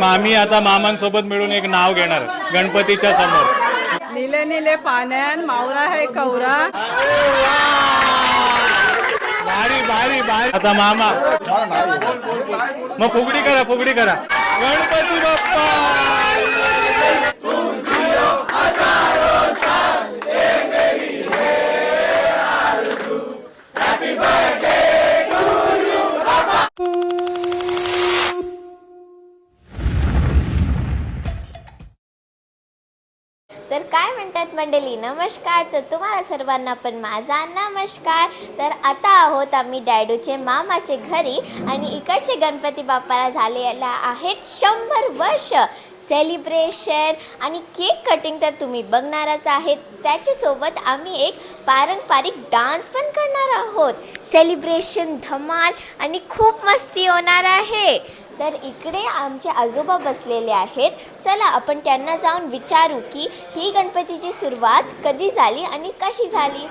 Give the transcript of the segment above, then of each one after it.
मामी आता मामांसोबत मिळून एक नाव घेणार गणपतीच्या समोर. निले निले पाण्यान मावरा है कवरा भारी भारी भारी. आता मामा. मग फुगडी करा फुगडी करा. गणपती बाप्पा! मंडळी नमस्कार. तर तुम्हाला सर्वांना पण माझा नमस्कार. तर आता आहोत आम्ही डॅडूचे मामाचे घरी आणि इकडचे गणपती बाप्पाला झालेला आहेत शंभर वर्ष सेलिब्रेशन आणि केक कटिंग तर तुम्ही बघणारच आहेत. त्याच्यासोबत आम्ही एक पारंपरिक डान्स पण करणार आहोत. सेलिब्रेशन धमाल आणि खूप मस्ती होणार आहे. तर इकडे आमचे आजोबा बसलेले आहेत. चला आपण त्यांना जाऊन विचारू की ही गणपतीची सुरुवात कधी झाली आणि कशी झाली?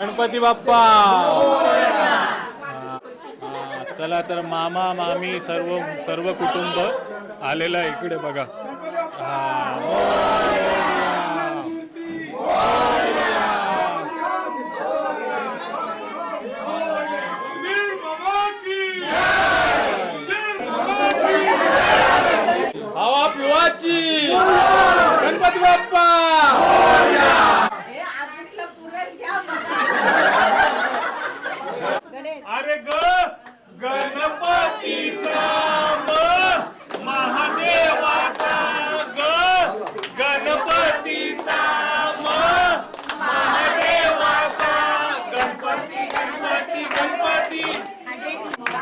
गणपती बाप्पा! चला तर मामा मामी सर्व सर्व कुटुंब आलेलं आहे इकडे बघा. हा, मोरया. मोरया. हवा पिवाची गणपती बाप्पा अरे ग गणपतीचा म महादेवाचा ग गणपतीचा म महादेवाचा गणपती गणपती गणपती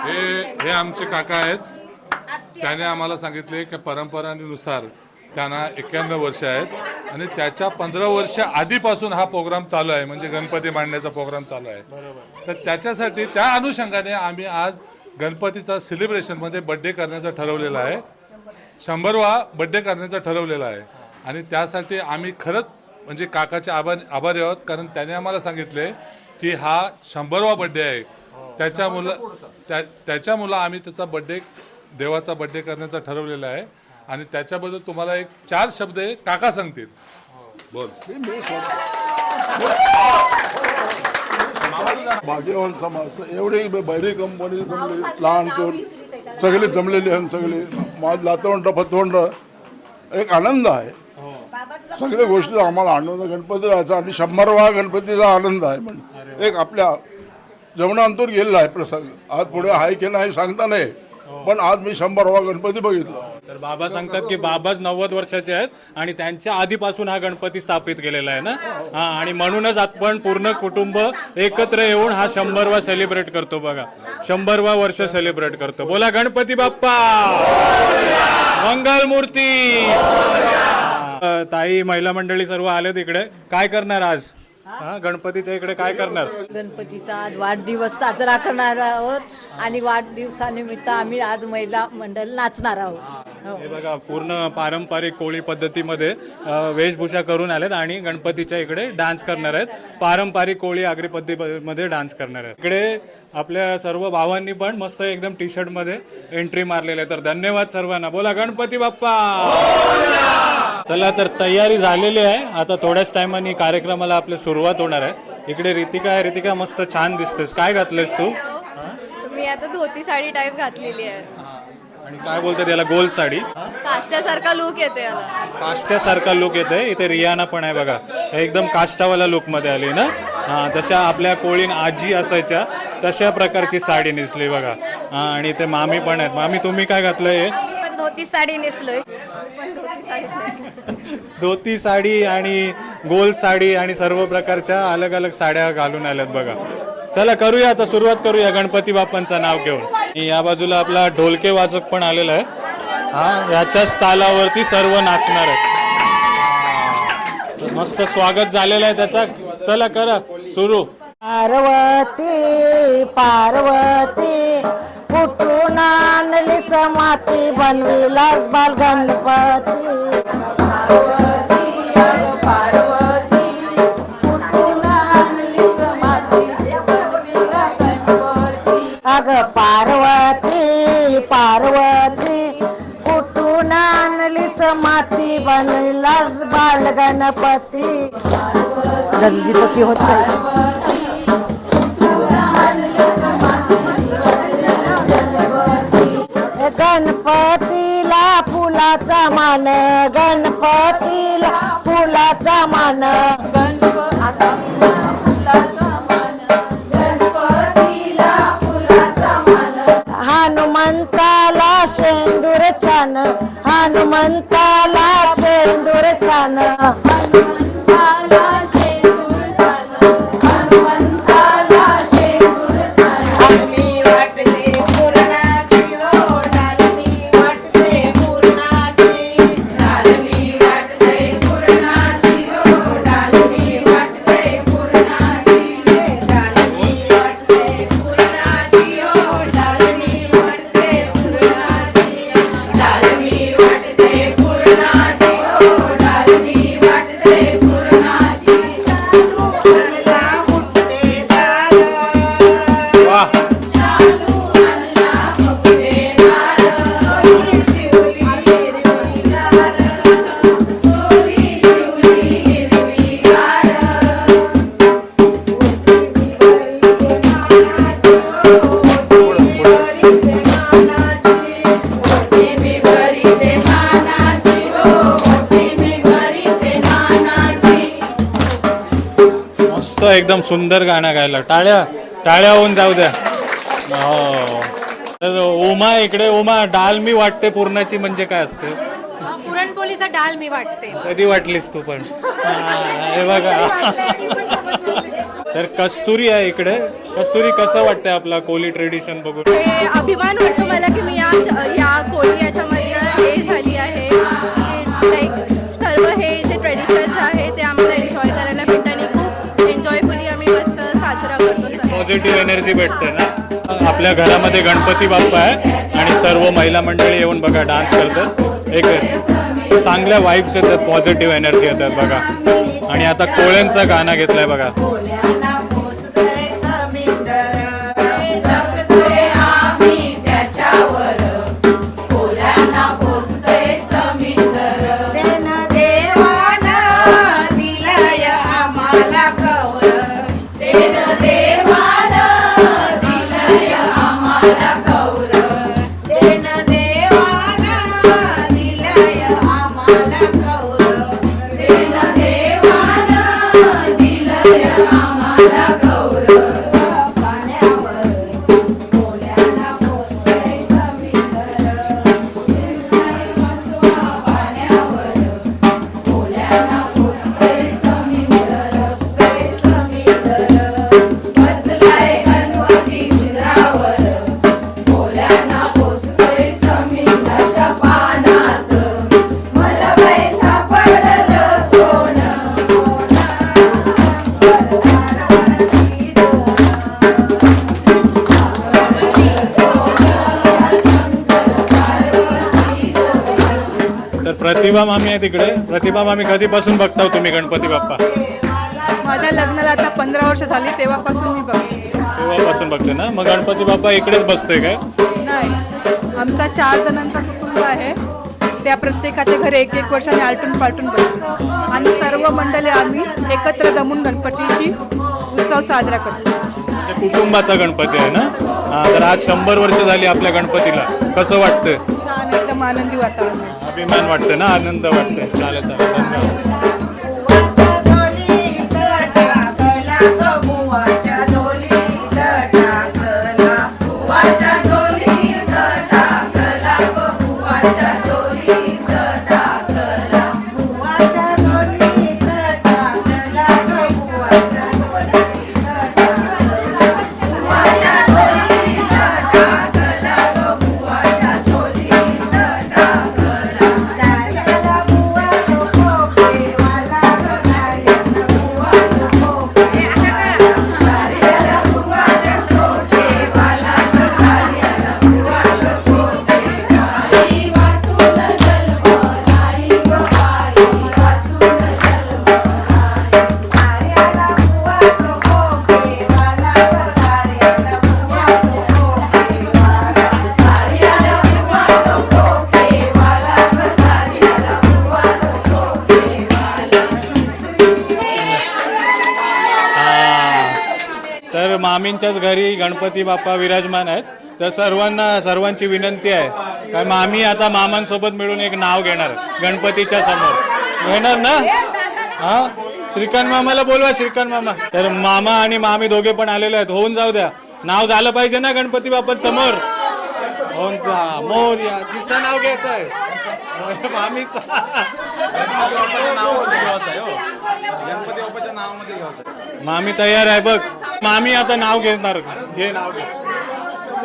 हे हे आमचे काका आहेत. त्याने आम्हाला सांगितले की परंपरानुसार त्यांना एक्क्याण्णव वर्ष आहेत. आणि त्याच्या पंधरा वर्ष आधीपासून हा प्रोग्राम चालू आहे. म्हणजे गणपती मांडण्याचा प्रोग्राम चालू आहे. तर त्याच्यासाठी त्या अनुषंगाने आम्ही आज गणपतीचा सेलिब्रेशनमध्ये बड्डे करण्याचं ठरवलेलं आहे. शंभरवा बड्डे करण्याचं ठरवलेलं आहे. आणि त्यासाठी आम्ही खरंच म्हणजे काकाचे आभार आभारी आहोत. कारण त्याने आम्हाला सांगितले की हा शंभरवा बड्डे आहे. त्याच्या मुलं त्या त्याच्या मुलं आम्ही त्याचा बड्डे देवाचा बड्डे करण्याचा ठरवलेला आहे. आणि त्याच्याबद्दल तुम्हाला एक चार शब्द हे काका सांगतील. बोल. भाग्यवान समाज एवढे बैरी कंपनी जमली लहान दोन सगळे जमलेले आहेत सगळे. माझ लातवंड फतवंड एक आनंद आहे. सगळ्या गोष्टी आम्हाला आनंद गणपती राहायचा आणि शंभरवा गणपतीचा आनंद आहे. म्हणजे एक आपल्या जेवणांतून गेलेला आहे प्रसंग. आज पुढे आहे की नाही सांगता नाही. पण आज मी शंभरवा गणपती बघितला. तर बाबा सांगतात की बाबाच नव्वद वर्षाचे आहेत आणि त्यांच्या आधीपासून हा गणपती स्थापित केलेला आहे ना? हा आणि म्हणूनच आपण पूर्ण कुटुंब एकत्र येऊन हा शंभरवा सेलिब्रेट करतो बघा. शंभरवा वर्ष सेलिब्रेट करतो. बोला गणपती बाप्पा! मंगल मूर्ती! अ, ताई महिला मंडळी सर्व आले तिकडे काय करणार आज? हा गणपतीच्या इकडे काय करणार? गणपतीचा आज वाढदिवस साजरा करणार आहोत आणि वाढदिवसानिमित्त आम्ही आज महिला मंडळ नाचणार आहोत. हो. हे बघा पूर्ण पारंपरिक कोळी पद्धतीमध्ये अ, वेशभूषा करून आलेत आणि गणपतीच्या इकडे डान्स करणार आहेत. पारंपरिक कोळी आगरी पद्धतीमध्ये डान्स करणार आहेत. इकडे आपल्या सर्व भावांनी पण मस्त एकदम टी शर्टमध्ये एंट्री मारलेली आहे तर धन्यवाद सर्वांना. बोला गणपती बाप्पा! चला तर तयारी झालेली आहे. आता थोड्याच टायमाने कार्यक्रमाला आपली सुरुवात होणार आहे. इकडे रितिका आहे. रितिका मस्त छान दिसतेस. काय घातलेस तू? मी आता धोती साडी टाईप घातलेली आहे. आणि काय बोलते त्याला गोल साडी? काष्ट्यासारखा लुक येते याला. काष्ट्यासारखा लुक येते इथे रियाना पण आहे बघा. एकदम काष्टावाला लुकमध्ये आली ना? हा जशा आपल्या कोळीन आजी असायच्या तशा प्रकारची साडी नेसली बघा. हा आणि इथे मामी पण आहेत. मामी तुम्ही काय घातलंय? धोती साडी नेसलोय. धोती साडी आणि गोल साडी आणि सर्व प्रकारच्या अलग अलग साड्या घालून आल्यात बघा. चला करूया आता सुरुवात करूया गणपती बाप्पांचं नाव घेऊन. या बाजूला आपला ढोलके वाजक पण आलेला आहे. हा याच्याच तालावरती सर्व नाचणार आहेत. मस्त स्वागत झालेलं आहे त्याचा. चला करा. सुरू. पार्वती पार्वती. माती बनविलास बाल गणपती. पार्वती पार्वती कुठून आणलीस माती बनलास बाल गणपती? जलदीपकी होत हनुमंताला शेंदूर छान. डालमी एकदम सुंदर गाणं गायला. टाळ्या टाळ्या होऊन जाऊ द्या. हो. तर उमा इकडे उमा डाल मी वाटते पूर्णाची म्हणजे काय असते? पुरणपोळीचा डाळ मी वाटते. कधी वाटलीस तू पण? हा, बघा. तर कस्तुरी आहे इकडे. कस्तुरी कसं वाटतंय आपला कोली ट्रेडिशन बघून? अभिमान वाटतो मला की मी या या कोळी याच्यामधनं हे झाली आहे. साजरा करतो पॉझिटिव्ह एनर्जी भेटते ना? आपल्या घरामध्ये गणपती बाप्पा आहे आणि सर्व महिला मंडळी येऊन बघा डान्स करतात. एक चांगल्या वाईब्स येतात पॉझिटिव्ह एनर्जी येतात बघा. आणि आता कोळ्यांचं गाणं घेतलंय बघा. तिकडे प्रतिभा मामी कधीपासून बघताव तुम्ही गणपती बाप्पा? माझ्या लग्नाला आता पंधरा वर्ष झाली तेव्हापासून मी बघते. तेव्हापासून बघते ना? मग गणपती बाप्पा इकडेच बसतोय काय? नाही. आमचा चार जणांचा कुटुंब आहे. त्या प्रत्येकाच्या घरी एक एक वर्षाने आलटून पालटून बसतो. आणि सर्व मंडळी आम्ही एकत्र जमून गणपतीची उत्सव साजरा करतो. ते कुटुंबाचा गणपती आहे ना? तर आज शंभर वर्ष झाली आपल्या गणपतीला. कसं वाटतंय? छान एकदम आनंदी वातावरण आहे. अभिमान वाटतं ना? आनंद वाटतंय. चालेल चालेल. धन्यवाद. गणपती बाप्पा विराजमान आहेत. तर सर्वांना सर्वांची विनंती आहे. काय मामी आता मामांसोबत मिळून एक नाव घेणार गणपतीच्या समोर. घेणार ना? हा? श्रीकांत मामाला बोलवा श्रीकांत मामा. तर मामा आणि मामी दोघे पण आलेले आहेत. होऊन जाऊ द्या. नाव झालं पाहिजे ना गणपती बाप्पा समोर? होऊन जा. मोर या तिचं नाव घ्यायचं आहे. मामीचा. मामी तयार आहे बघ. मामी आता नाव घेणार. घे नाव घे.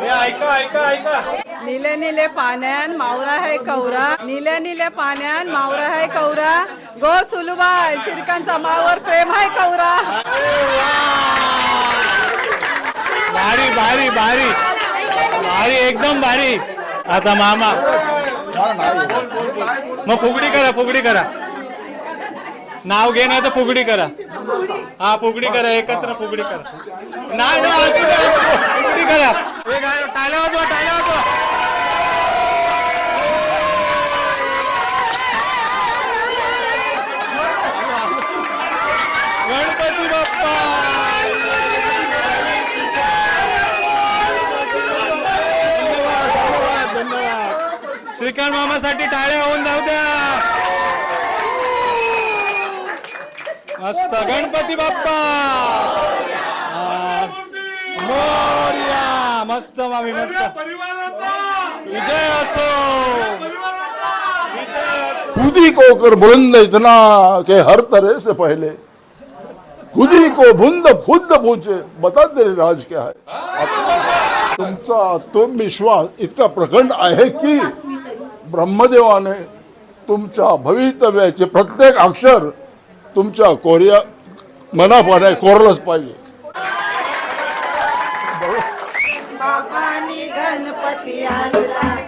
हे ऐका ऐका ऐका. निले निले पाण्यान मावरा है कौरा. निले निले पाण्यान मावरा है कौरा. गो सुलभा शिरकांचा मावर प्रेम आहे कौरा. भारी भारी भारी. भारी एकदम भारी. आता मामा. मग फुगडी करा फुगडी करा. नाव घे नाही तर फुगडी करा. हा फुगडी करा एकत्र फुगडी करा. नाही. फुगडी करा. टाळ्या वाजवा टाळ्या वाजवा. गणपती बाप्पा. श्रीकांत मामासाठी टाळ्या होऊन जाऊ द्या. मस्त गणपती बाप्पा! मोरया! मस्त मामी मस्त. विजय असो! विजय असो! खुद ही को कर बुलंद इतना के हर तरह से पहले। खुद ही को भुंद खुद पूछे बता तेरे राज क्या है? तुमचा आत्मविश्वास इतका प्रखंड आहे की ब्रह्मदेवाने तुमच्या भवितव्याचे प्रत्येक अक्षर तुमच्या कोरिया मनापाने कोरलंच पाहिजे. गणपती आणला.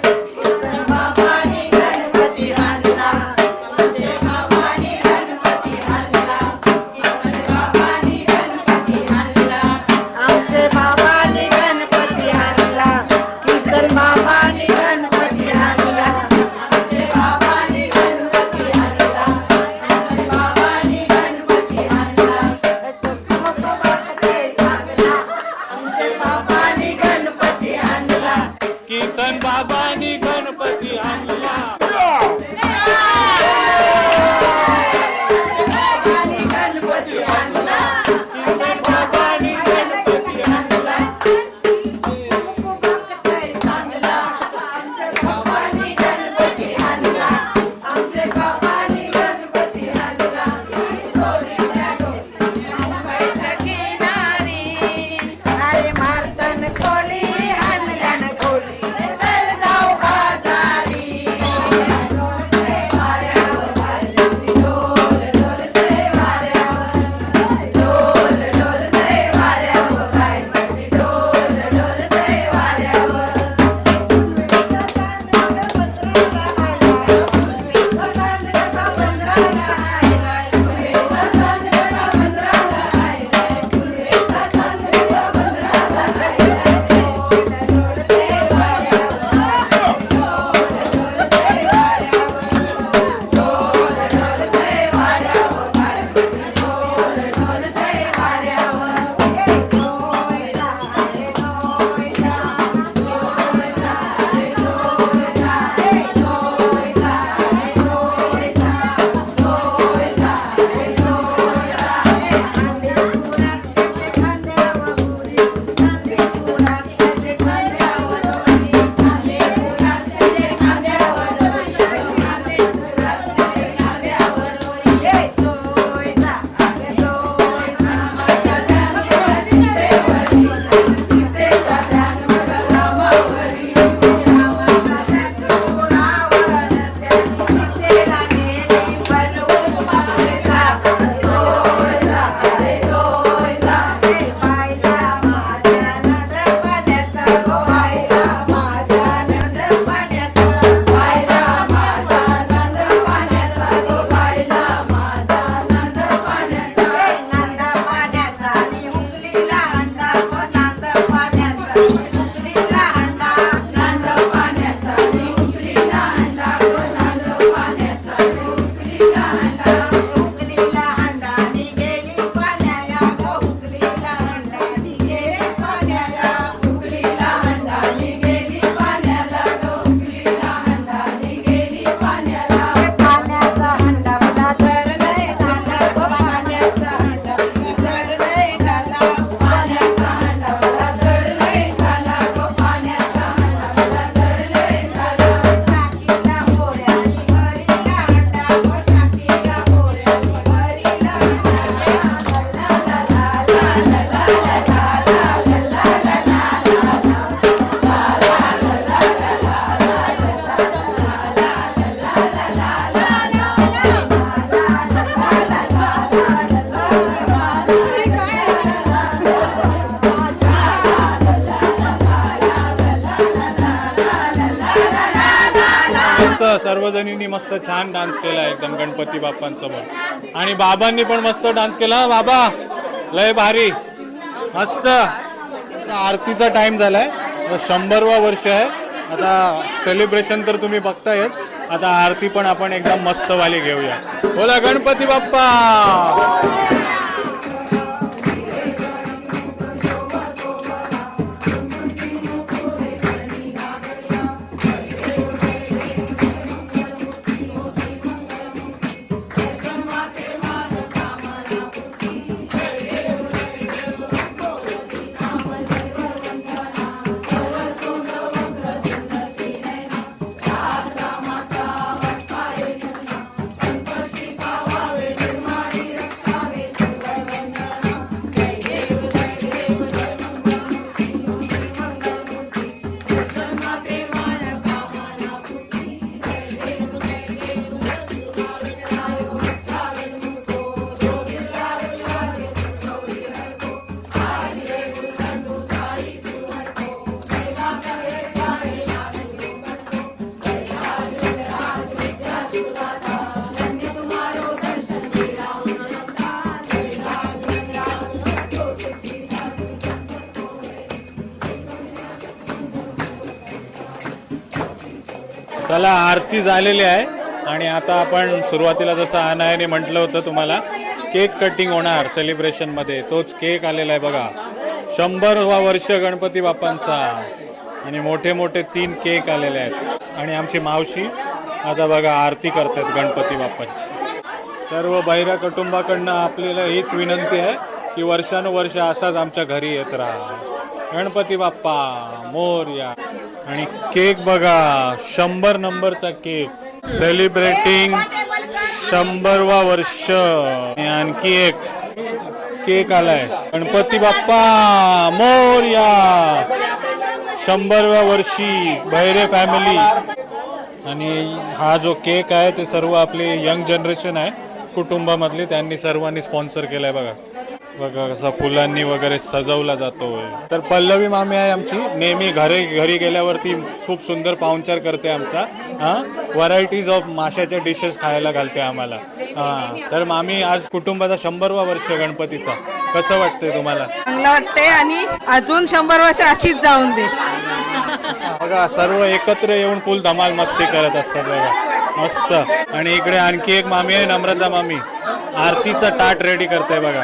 छान डान्स केला एकदम गणपती बाप्पांसमोर. आणि बाबांनी पण मस्त डान्स केला बाबा. लय भारी. मस्त. आता आरतीचा टाइम झालाय. शंभरवा वर्ष आहे. आता सेलिब्रेशन तर तुम्ही बघतायच. आता आरती पण आपण एकदम मस्तवाली घेऊया. बोला गणपती बाप्पा! ती झालेली आहे. आणि आता आपण सुरुवातीला जसं अनायाने म्हटलं होतं तुम्हाला केक कटिंग होणार सेलिब्रेशनमध्ये. तोच केक आलेला आहे बघा. शंभर वा वर्ष गणपती बाप्पांचा. आणि मोठे मोठे तीन केक आलेले आहेत. आणि आमची मावशी आता बघा आरती करतात गणपती बाप्पांची. सर्व बहिरा कुटुंबाकडनं आपल्याला हीच विनंती आहे की वर्षानुवर्ष असाच आमच्या घरी येत राहा. गणपती बाप्पा मोर्या. आणि केक बघा शंभर नंबरचा केक. सेलिब्रेटिंग शंभरवा वर्ष. आणखी एक केक आलाय. गणपती बाप्पा मोर्या. शंभरव्या वर्षी भैरे फॅमिली आणि हा जो केक आहे ते सर्व आपले यंग जनरेशन आहे. कुटुंबामधले त्यांनी सर्वांनी स्पॉन्सर केलाय बघा. कसा फुलांनी वगैरे सजवला जातोय. तर पल्लवी मामी आहे आमची. नेहमी घरी घरी गेल्यावरती खूप सुंदर पाहुणचार करते आमचा. हा? व्हरायटीज ऑफ माशाच्या डिशेस खायला घालते आम्हाला. हा. तर मामी आज कुटुंबाचा शंभरवा वर्ष गणपतीचा. कसं वाटतंय तुम्हाला? चांगलं वाटतंय आणि अजून शंभर वर्ष अशीच जाऊन दे. बघा सर्व एकत्र येऊन फुल धमाल मस्ती करत असतात बघा. मस्त. आणि इकडे आणखी एक मामी आहे नम्रता मामी. आरतीचा ताट रेडी करते बघा.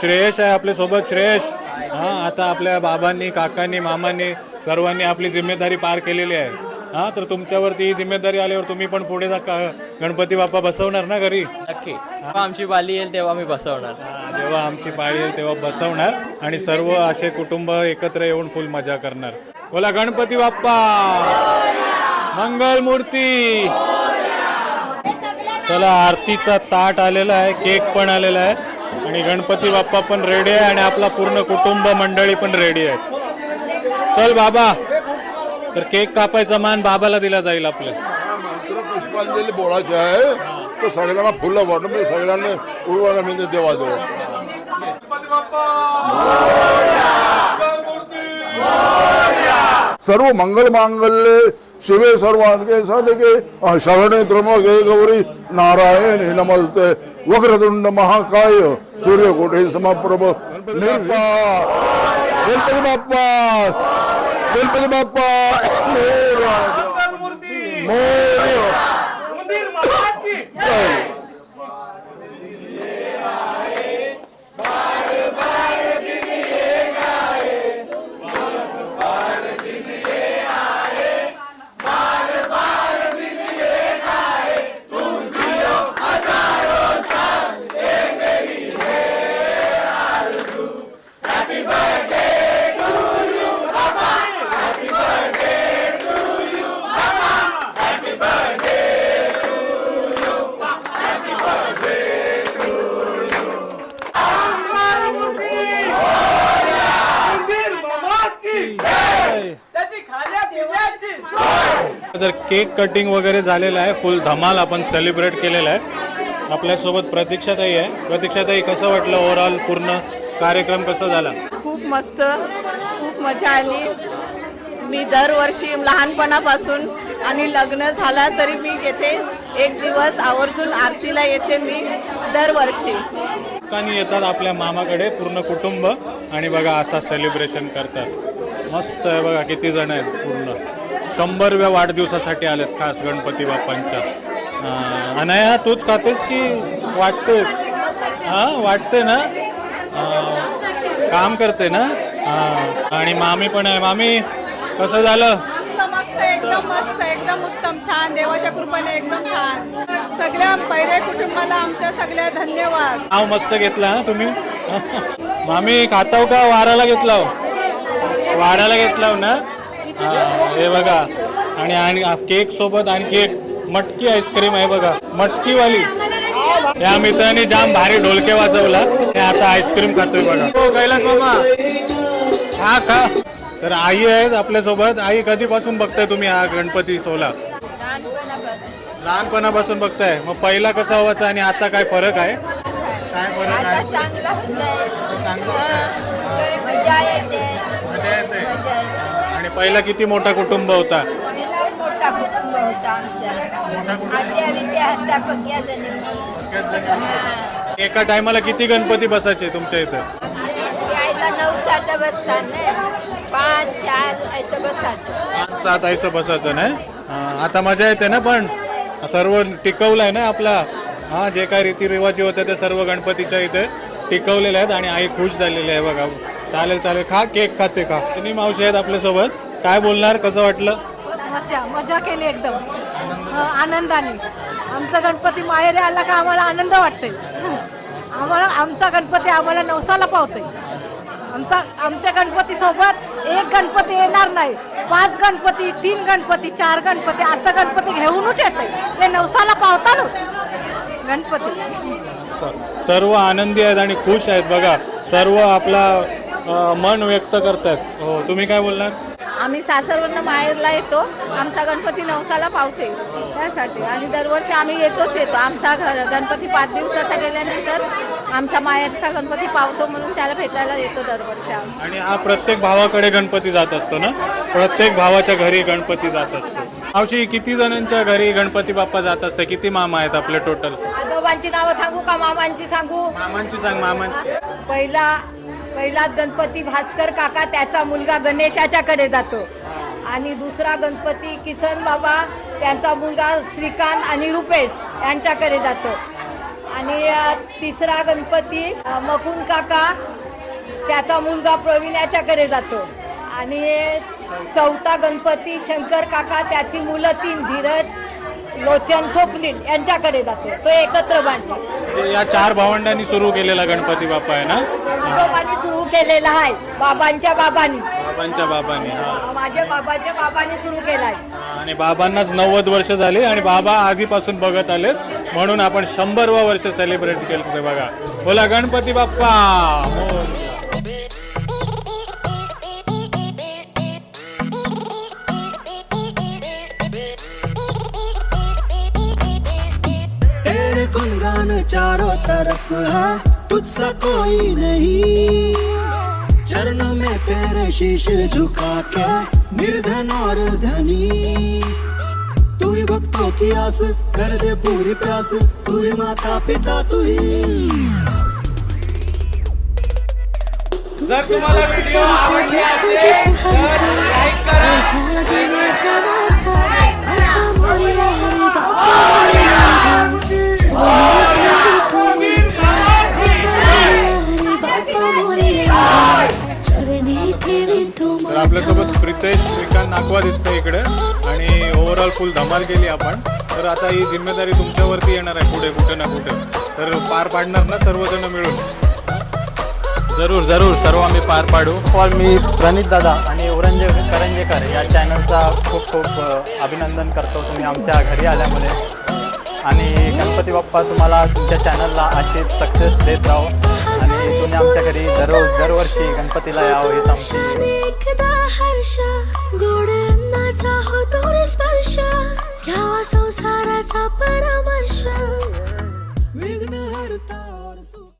श्रेयश आहे आपल्यासोबत श्रेयश हा आता आपल्या बाबांनी काकांनी मामांनी सर्वांनी आपली जिम्मेदारी पार केलेली आहे. हा तर तुमच्यावरती ही जिम्मेदारी आल्यावर तुम्ही पण पुढे जा का- गणपती बाप्पा बसवणार ना घरी? नक्की. जेव्हा आमची बाली येईल तेव्हा मी बसवणार. जेव्हा आमची पाळी येईल तेव्हा बसवणार. आणि सर्व असे कुटुंब एकत्र येऊन फुल मजा करणार. बोला गणपती बाप्पा! मंगल मूर्ती! चला आरतीचा ताट आलेला आहे केक पण आलेला आहे. आणि गणपती बाप्पा पण रेडी आहे आणि आपला पूर्ण कुटुंब मंडळी पण रेडी आहे चल बाबा. तर केक कापायचा मान बाबाला दिला जाईल आपलं. मंत्र पुष्पांजली बोलायचे आहे. तर सगळ्यांना फुलं वाटून म्हणजे सगळ्यांना उडवायला मी देवाजवळ सर्व मंगल मांगल्ये शिवे सर्वांके साधके शरणे त्र्यंबके गौरी नारायण नमस्ते. वक्रतुंड महाकाय सूर्यकोटे समप्रभ निर्पा गणपती बाप्पा गणपती बाप्पा मोरया. मोरया. जय. तर केक कटिंग वगैरे झालेलं आहे. फुल धमाल आपण सेलिब्रेट केलेलं आहे. आपल्यासोबत प्रतीक्षाताई आहे. प्रतीक्षाताई कसं वाटलं ओव्हरऑल पूर्ण कार्यक्रम कसा झाला? खूप मस्त खूप मजा आली. मी दरवर्षी लहानपणापासून आणि लग्न झाला तरी मी येथे एक दिवस आवर्जून आरतीला येते मी दरवर्षी. लोकांनी येतात आपल्या मामाकडे पूर्ण कुटुंब. आणि बघा असा सेलिब्रेशन करतात. मस्त आहे बघा किती जण आहेत. शंभरव्या वाढदिवसासाठी आलेत खास गणपती बाप्पांच्या. अनया तूच खातेस की वाटतेस? हा वाटते ना? काम करते ना? हा आणि मामी पण आहे. मामी कसं झालं? मस्त मस्त एकदम मस्त एकदम उत्तम छान. देवाच्या कृपेने एकदम छान. सगळ्या पहिल्या कुटुंबाला आमच्या सगळ्या धन्यवाद. नाव मस्त घेतला हा तुम्ही? मामी खाताव का? वाराला घेतला वाराला घेतला ना? हा, हे बघा. आणि आणि केक सोबत आणखी एक मटकी आईस्क्रीम आहे बघा. मटकीवाली. या मित्रांनी जाम भारी ढोलके वाजवला. हे आता आईस्क्रीम खातोय बघा. हो कैलास मामा. हा का तर आई आहेत आपल्यासोबत. आई कधीपासून बघताय तुम्ही हा गणपती सोला लहानपणापासून बघताय. मग पहिला कसा व्हायचा आणि आता काय फरक आहे? काय फरक आहे? चांगलं होतंय. मजा येते. पहिला किती मोठा कुटुंब होता? मोठा कुटुंब होता आमचा. आजी आणि ते हस्ता पक्या जणी एका टायमाला किती गणपती बसायचे तुमच्या इथं? यायला नवसाचं बसतात ना. पाच चार असं बसायचं. पाच सात आयचं बसायचं नाही हा, आता मजा येते ना पण? सर्व टिकवलंय ना आपला? हा जे काय रीतिरिवाजी होते ते सर्व गणपतीच्या इथे टिकवलेले आहेत आणि आई खुश झालेली आहे बघा. चालेल चालेल. खा केक खाते का तिन्ही मावशी आहेत आपल्यासोबत. काय बोलणार कसं वाटलं? मजा मजा केली एकदम. आनंदाने. आमचा गणपती माहेरी आला का आम्हाला आनंद वाटतोय. आम्हाला आमचा गणपती आम्हाला नवसाला पावतोय. आमचा आमच्या गणपती सोबत एक गणपती येणार नाही. पाच गणपती तीन गणपती चार गणपती असं गणपती घेऊनच येते ते नवसाला पावतानच. गणपती. सर्व आनंदी आहेत आणि खुश आहेत. बघा सर्व आपला अ, मन व्यक्त करतायत. हो तुम्ही काय बोलणार? आम्ही सासरवरनं माहेरला येतो. आमचा गणपती नवसाला पावते. त्यासाठी. आणि दरवर्षी आम्ही येतोच येतो. आमचा घर गणपती पाच दिवसाचा गेल्यानंतर आमचा माहेरचा गणपती पावतो म्हणून त्याला भेटायला येतो दरवर्षी आम्ही. आणि हा प्रत्येक भावाकडे गणपती जात असतो ना? प्रत्येक भावाच्या घरी गणपती जात असतो. मावशी किती जणांच्या घरी गणपती बाप्पा जात असते किती मामा आहेत आपले टोटल आजोबांची नावं सांगू का? मामांची सांगू? मामांची सांग मामांची. पहिला पहिलाच गणपती भास्कर काका त्याचा मुलगा गणेशाच्याकडे जातो. आणि दुसरा गणपती किसन बाबा त्यांचा मुलगा श्रीकांत आणि रुपेश यांच्याकडे जातो. आणि तिसरा गणपती मकुन मकुंद काका त्याचा मुलगा प्रवीण याच्याकडे जातो. आणि चौथा गणपती शंकर काका त्याची मुलं तीन धीरज लोचन स्वप्नील यांच्याकडे जातो. तो एकत्र बांधतात म्हणजे या चार भावंडांनी सुरू केलेला गणपती बाप्पा आहे ना? आजोबांनी सुरू केलेला आहे. बाबांच्या बाबांनी. बाबांच्या बाबांनी हा. माझ्या बाबाच्या बाबांनी सुरू केलाय आणि बाबांनाच नव्वद वर्ष झाली आणि बाबा आधीपासून बघत आलेत. म्हणून आपण शंभरवा वर्ष सेलिब्रेट केलं ते बघा. बोला गणपती बाप्पा. मोरया. तरफ़ है तुझसा कोई नहीं। चरणों में तेरे शीश झुका के निर्धन और धनी। तू ही भक्तों की आस कर दे पूरी प्यास। तू ही माता पिता तू ही। जर तुम्हाला व्हिडिओ आवडले असेल तर लाईक करा. श्रीकांत दिसतो दिसतंय इकडे. आणि ओव्हरऑल फुल धमाल केली आपण. तर आता ही जिम्मेदारी तुमच्यावरती येणार आहे पुढे कुठे ना कुठे. तर पार पाडणार ना सर्वजण मिळून? जरूर जरूर. सर्व आम्ही पार पाडू. ऑल मी प्रणित दादा आणि औरंगजेब करंजेकर या चॅनलचा खूप खूप अभिनंदन करतो तुम्ही आमच्या घरी आल्यामुळे. आणि गणपती बाप्पा तुम्हाला तुमच्या चॅनलला अशीच सक्सेस देत राहो. तुम्ही आमच्या दररोज दरवर्षी गणपतीला यावं हेच आमची स्पर्श. घ्यावा संसाराचा परामर्श. विघ्नहर्ता